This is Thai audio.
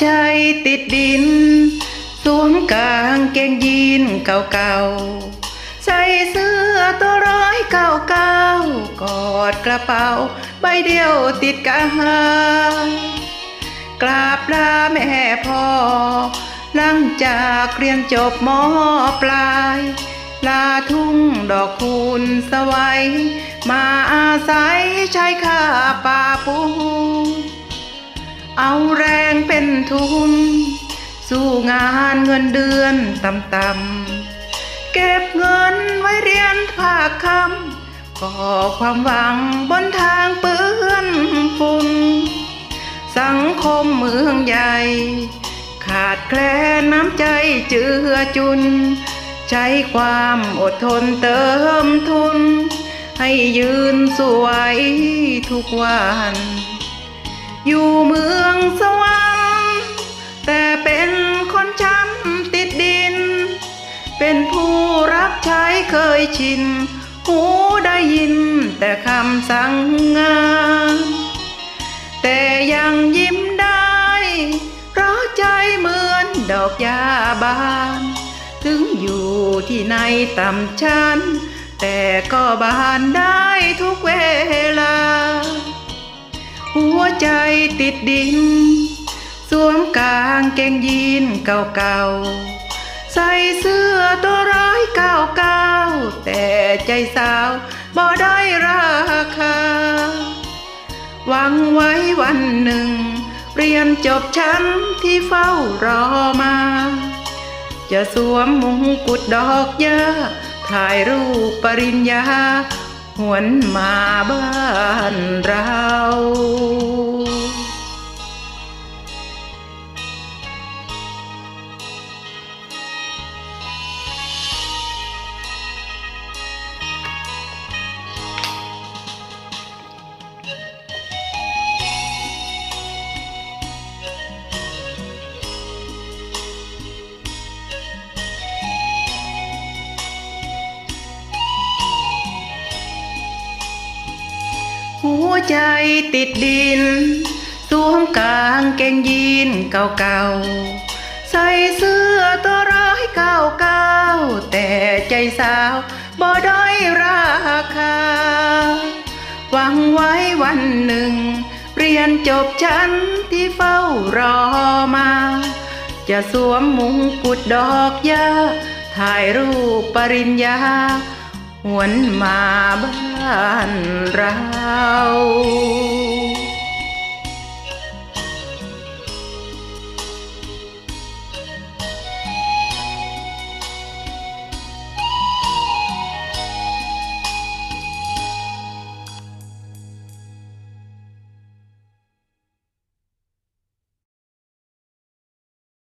ใจติดดิน สวมกางเกงยีนเก่าๆ ใส่เสื้อตัวร้อยเก่าเก่ากอดกระเป๋า ใบเดียวติดกายกราบลาแม่พ่อ หลังจากเรียนจบมอปลาย ลาทุ่งดอกคูณสวัย มาอาศัยชายคาป่าปูเอาแรงเป็น ทุน สู้งานเงินเดือนต่ำๆเก็บเงินไว้เรียนภาคคำก่อความหวังบนทางเปื้อนฝุ่นสังคมเมืองใหญ่ ขาดแคลนน้ำใจเจือจุน ใช้ความอดทนเติมทุน ให้ยืนสวยทุกวัน อยู่เมือง ชิน หูได้ยินแต่คำสั่งงานแต่ยังยิ้มได้ เพราะใจเหมือนดอกยาบาน ถึงอยู่ที่ในต่ำชั้น แต่ก็บานได้ทุกเวลา หัวใจติดดิน สวมกางเกงยีนเก่าๆ ใส่เสื้อตัวร้อย สาวบ่ได้ราคา หวังไว้วันหนึ่ง เรียนจบชั้นที่เฝ้ารอมา จะสวมมงกุฎดอกยาถ่ายรูปปริญญา หวนมาบ้านเรา ใจติดดิน สวมกางเกงยีนเก่าๆ ใส่เสื้อตัวร้อยเก้าเก้าแต่ใจสาวบ่ได้อยราคา หวังไว้วันหนึ่ง เรียนจบชั้นที่เฝ้ารอมา จะสวมมงกุฎดอกยาถ่ายรูปปริญญาหวนมาบ้านเรา